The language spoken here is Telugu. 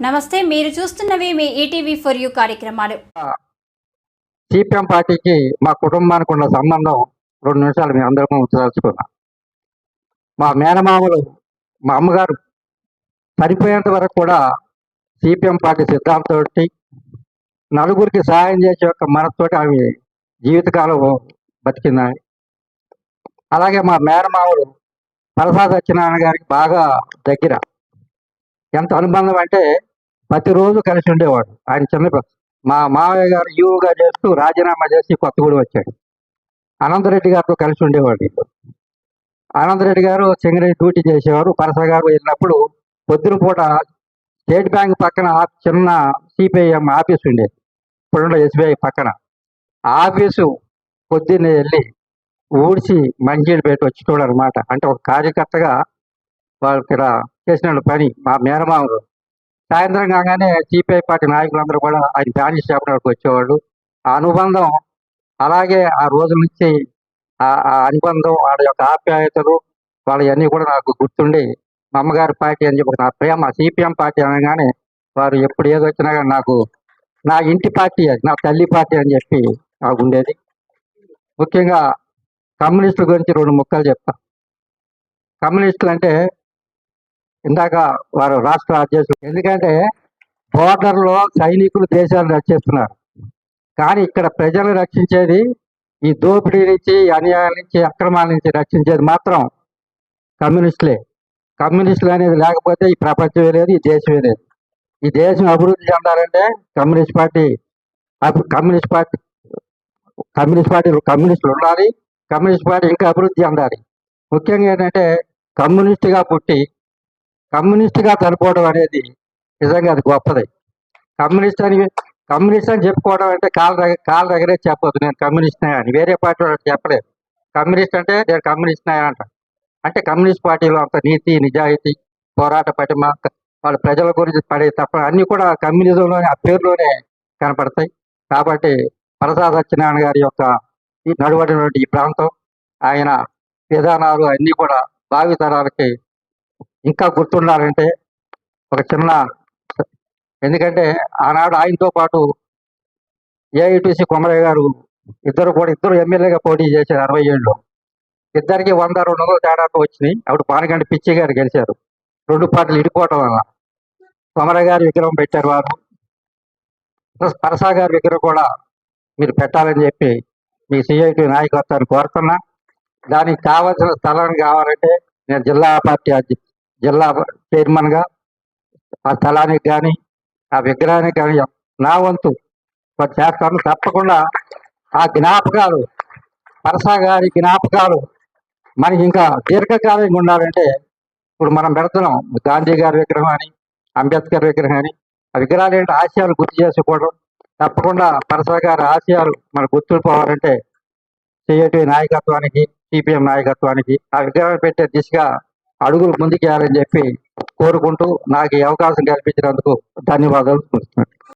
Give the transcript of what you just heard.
నమస్తే మీరు చూస్తున్నవి మీ ఈటీవీ ఫర్ యూ కార్యక్రమాలు. సిపిఎం పార్టీకి మా కుటుంబానికి ఉన్న సంబంధం రెండు నిమిషాలు మీ అందరం ఉంచదలుచుకున్నా మా మేనమామలు మా అమ్మగారు చనిపోయేంత వరకు కూడా సిపిఎం పార్టీ సిద్ధాంతంతో నలుగురికి సహాయం చేసే యొక్క మనతోటి ఆమె జీవితకాలం బతికిందని అలాగే మా మేనమామలు పరసా సత్యనారాయణ గారికి బాగా దగ్గర. ఎంత అనుబంధం అంటే ప్రతిరోజు కలిసి ఉండేవాడు. ఆయన చిన్న మా మావయ్య గారు యూగా చేస్తూ రాజీనామా చేసి కొత్తగూడెం వచ్చాడు. అనంతరెడ్డి గారితో కలిసి ఉండేవాడు అనంతరెడ్డి గారు సింగరేణి డ్యూటీ చేసేవారు. పరస గారు వెళ్ళినప్పుడు పొద్దున పూట స్టేట్ బ్యాంక్ పక్కన చిన్న సిపిఐఎం ఆఫీస్ ఉండేది ఇప్పుడున్న ఎస్బీఐ పక్కన. ఆఫీసు పొద్దున్నే వెళ్ళి ఊడ్చి మంచినీళ్ళు పెట్టి వచ్చేటోడు అనమాట అంటే ఒక కార్యకర్తగా వాళ్ళు ఇక్కడ చేసిన పని మా మేనమామలు సాయంత్రం కాగానే సిపిఐ పార్టీ నాయకులందరూ కూడా ఆయన ఫ్యామిలీ చేపడానికి వచ్చేవాళ్ళు. ఆ అనుబంధం అలాగే ఆ రోజు నుంచి ఆ ఆ అనుబంధం వాళ్ళ యొక్క ఆప్యాయతలు వాళ్ళవన్నీ కూడా నాకు గుర్తుండి మా అమ్మగారి పార్టీ అని చెప్పి నా ప్రేమ సిపిఎం పార్టీ అనగానే వారు ఎప్పుడు ఏదో వచ్చినా కానీ నాకు నా ఇంటి పార్టీ అది నా తల్లి పార్టీ అని చెప్పి నాకు ఉండేది. ముఖ్యంగా కమ్యూనిస్టుల గురించి రెండు ముక్కలు చెప్తా. కమ్యూనిస్టులు అంటే ఇందాక వారు రాష్ట్ర అధ్యక్షులు ఎందుకంటే బోర్డర్లో సైనికులు దేశాలను రక్షిస్తున్నారు. కానీ ఇక్కడ ప్రజలను రక్షించేది ఈ దోపిడీ నుంచి అన్యాయం అన్యాయాల నుంచి అక్రమాల నుంచి రక్షించేది మాత్రం కమ్యూనిస్టులే. కమ్యూనిస్టులు అనేది లేకపోతే ఈ ప్రపంచమే లేదు ఈ దేశమే లేదు. ఈ దేశం అభివృద్ధి చెందాలంటే communist party communist party communist party కమ్యూనిస్టులు ఉండాలి కమ్యూనిస్ట్ పార్టీ ఇంకా అభివృద్ధి చెందాలి. ముఖ్యంగా ఏంటంటే కమ్యూనిస్ట్గా పుట్టి కమ్యూనిస్ట్గా చనిపోవడం అనేది నిజంగా అది గొప్పది. కమ్యూనిస్ట్ అని కమ్యూనిస్ట్ అని చెప్పుకోవడం అంటే కాళ్ళ దగ్గర కాళ్ళ దగ్గరే చెప్పొద్దు. నేను కమ్యూనిస్ట్ అని. వేరే పార్టీ వాళ్ళకి చెప్పలేదు. కమ్యూనిస్ట్ అంటే నేను కమ్యూనిస్ట్ అంట. అంటే కమ్యూనిస్ట్ పార్టీలో అంత నీతి నిజాయితీ పోరాట పటిమ వాళ్ళ ప్రజల గురించి పడే తప్ప అన్నీ కూడా కమ్యూనిజంలోనే ఆ పేరులోనే కనపడతాయి. కాబట్టి ప్రసాద్ సత్యనారాయణ గారి యొక్క ఈ నడువడినటువంటి ఈ ప్రాంతం ఆయన విధానాలు అన్నీ కూడా భావితరాలకి ఇంకా గుర్తుండాలంటే ఒక చిన్న ఎందుకంటే ఆనాడు ఆయనతో పాటు ఏఐటీసీ కొమరయ్య గారు ఇద్దరు కూడా ఇద్దరు ఎమ్మెల్యేగా పోటీ చేశారు అరవై ఏళ్ళు ఇద్దరికి వంద రెండు వందల తేడాతో వచ్చినాయి. అప్పుడు పానగండి పిచ్చి గారు గెలిచారు. రెండు పార్టీలు ఇడిపోవటం వల్ల. కొమరయ్య గారి విగ్రహం పెట్టారు వారు. ప్లస్ పరసా గారి విగ్రహం కూడా మీరు పెట్టాలని చెప్పి మీ సిఐటి నాయకత్వాన్ని కోరుతున్నా. దానికి కావాల్సిన స్థలం కావాలంటే నేను జిల్లా పార్టీ అధ్యక్ష జిల్లా చైర్మన్గా ఆ స్థలానికి కానీ ఆ విగ్రహానికి కానీ నా వంతు కొంత చేస్తాను. తప్పకుండా ఆ జ్ఞాపకాలు పరసా గారి జ్ఞాపకాలు మనకి ఇంకా దీర్ఘకాలంగా ఉండాలంటే ఇప్పుడు మనం పెడుతున్నాం. గాంధీ గారి విగ్రహం అని అంబేద్కర్ విగ్రహం అని ఆ విగ్రహాలు ఏంటి? ఆశయాలు గుర్తు చేసుకోవడం. తప్పకుండా పరసా గారి ఆశయాలు మన గుర్తుండిపోవాలంటే సిఐటి నాయకత్వానికి సిపిఎం నాయకత్వానికి ఆ విగ్రహాలు పెట్టే దిశగా అడుగులు ముందుకేయాలని చెప్పి కోరుకుంటూ నాకు ఈ అవకాశం కల్పించినందుకు ధన్యవాదాలు.